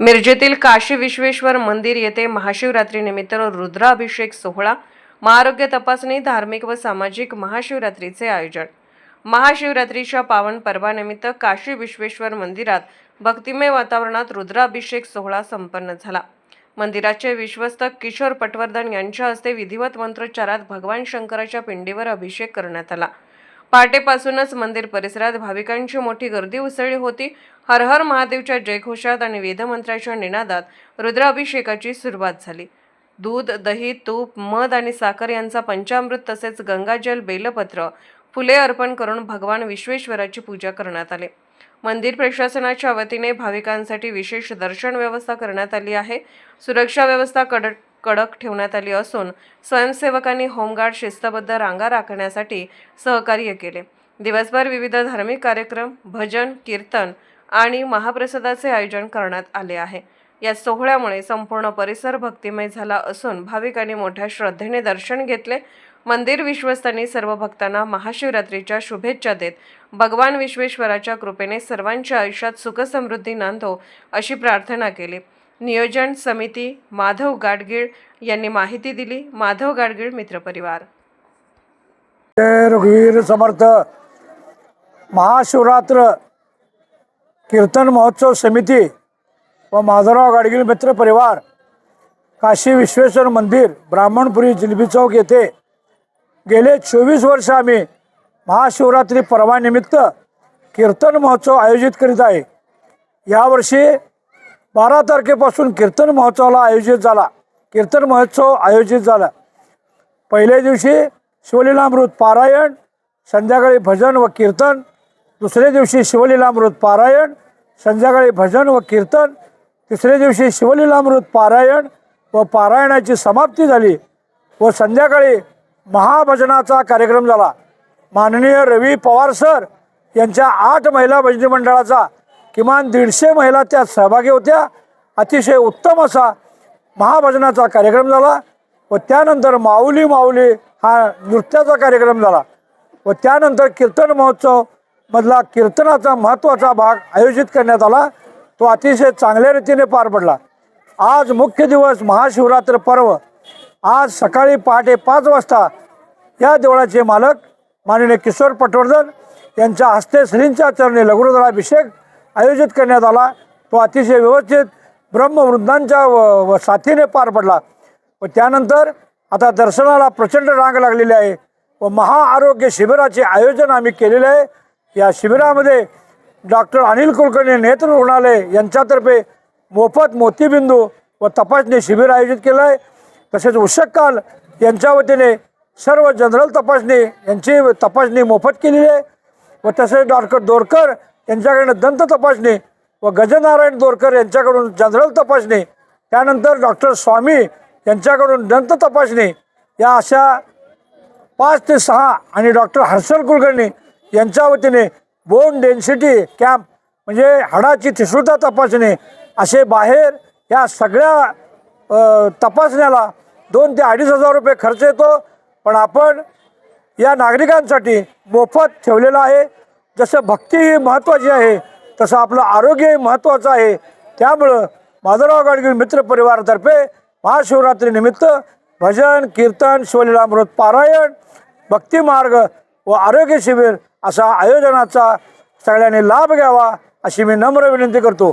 मिरजेतील काशी विश्वेश्वर मंदिर येथे महाशिवरात्रीनिमित्त रुद्राभिषेक सोहळा महारोग्य तपासणी धार्मिक व सामाजिक महाशिवरात्रीचे आयोजन. महाशिवरात्रीच्या पावन पर्वानिमित्त काशी विश्वेश्वर मंदिरात भक्तिमय वातावरणात रुद्राभिषेक सोहळा संपन्न झाला. मंदिराचे विश्वस्त किशोर पटवर्धन यांच्या हस्ते विधिवत मंत्रोच्चारात भगवान शंकराच्या पिंडीवर अभिषेक करण्यात आला. पहाटेपासूनच मंदिर परिसरात भाविकांची मोठी गर्दी उसळली होती. हर हर महादेवच्या जयघोषात आणि वेदमंत्राच्या निनादात रुद्राभिषेकाची सुरुवात झाली. दूध दही तूप मध आणि साखर यांचा पंचामृत तसेच गंगाजल बेलपत्र फुले अर्पण करून भगवान विश्वेश्वराची पूजा करण्यात आली. मंदिर प्रशासनाच्या वतीने भाविकांसाठी विशेष दर्शन व्यवस्था करण्यात आली आहे. सुरक्षा व्यवस्था कडक कडक ठेवण्यात आली असून स्वयंसेवकांनी होमगार्ड शिस्तबद्ध रांगा राखण्यासाठी सहकार्य केले. दिवसभर विविध धार्मिक कार्यक्रम भजन कीर्तन आणि महाप्रसादाचे आयोजन करण्यात आले आहे. या सोहळ्यामुळे संपूर्ण परिसर भक्तिमय झाला असून भाविकांनी मोठ्या श्रद्धेने दर्शन घेतले. मंदिर विश्वस्तांनी सर्व भक्तांना महाशिवरात्रीच्या शुभेच्छा देत भगवान विश्वेश्वराच्या कृपेने सर्वांच्या आयुष्यात सुखसमृद्धी नांदो अशी प्रार्थना केली. नियोजन समिती माधव गाडगीळ यांनी माहिती दिली. माधव गाडगीळ मित्रपरिवार रघुवीर समर्थ. महाशिवरात्र कीर्तन महोत्सव समिती व माधवराव गाडगीळ मित्र परिवार काशी विश्वेश्वर मंदिर ब्राह्मणपुरी जिलबी चौक येथे गेले चोवीस वर्ष आम्ही महाशिवरात्री पर्वानिमित्त कीर्तन महोत्सव आयोजित करीत आहे. यावर्षी बारा तारखेपासून कीर्तन महोत्सवाला आयोजित झाला. कीर्तन महोत्सव आयोजित झाला. पहिल्या दिवशी शिवलीलामृत पारायण संध्याकाळी भजन व कीर्तन दुसऱ्या दिवशी शिवलीलामृत पारायण संध्याकाळी भजन व कीर्तन तिसऱ्या दिवशी शिवलीलामृत पारायण व पारायणाची समाप्ती झाली व संध्याकाळी महाभजनाचा कार्यक्रम झाला. माननीय रवी पवार सर यांच्या आठ महिला भजनी मंडळाचा किमान दीडशे महिला त्यात सहभागी होत्या. अतिशय उत्तम असा महाभजनाचा कार्यक्रम झाला व त्यानंतर माऊली माऊली हा नृत्याचा कार्यक्रम झाला व त्यानंतर कीर्तन महोत्सव मधला कीर्तनाचा महत्त्वाचा भाग आयोजित करण्यात आला. तो अतिशय चांगल्या रीतीने पार पडला. आज मुख्य दिवस महाशिवरात्र पर्व. आज सकाळी पहाटे पाच वाजता या देवळाचे मालक माननीय किशोर पटवर्धन यांच्या हस्ते श्रींच्या चरणी लघुरुद्राभिषेक आयोजित करण्यात आला. तो अतिशय व्यवस्थित ब्रह्मवृद्धांच्या व व साथीने पार पडला. व त्यानंतर आता दर्शनाला प्रचंड रांग लागलेली आहे. व महाआरोग्य शिबिराचे आयोजन आम्ही केलेले आहे. या शिबिरामध्ये डॉक्टर अनिल कुलकर्णी नेत्र रुग्णालय यांच्यातर्फे मोफत मोतीबिंदू व तपासणी शिबिर आयोजित केलं आहे. तसेच उषक्काल यांच्या वतीने सर्व जनरल तपासणी यांची तपासणी मोफत केलेली आहे. व तसेच डॉक्टर दोरकर यांच्याकडनं दंत तपासणी व गजनारायण दोरकर यांच्याकडून जनरल तपासणी त्यानंतर डॉक्टर स्वामी यांच्याकडून दंत तपासणी या अशा पाच ते सहा आणि डॉक्टर हर्षल कुलकर्णी यांच्या वतीने बोन डेन्सिटी कॅम्प म्हणजे हाडाची थिसूळता तपासणी असे बाहेर या सगळ्या तपासण्याला दोन ते अडीच हजार रुपये खर्च येतो. पण आपण या नागरिकांसाठी मोफत ठेवलेलं आहे. जसं भक्ती ही महत्त्वाची आहे तसं आपलं आरोग्यही महत्त्वाचं आहे. त्यामुळं माधवराव गाडगीळ मित्र परिवारातर्फे महाशिवरात्रीनिमित्त भजन कीर्तन शिवलीलामृत पारायण भक्तिमार्ग व आरोग्य शिबिर असा आयोजनाचा सगळ्यांनी लाभ घ्यावा अशी मी नम्र विनंती करतो.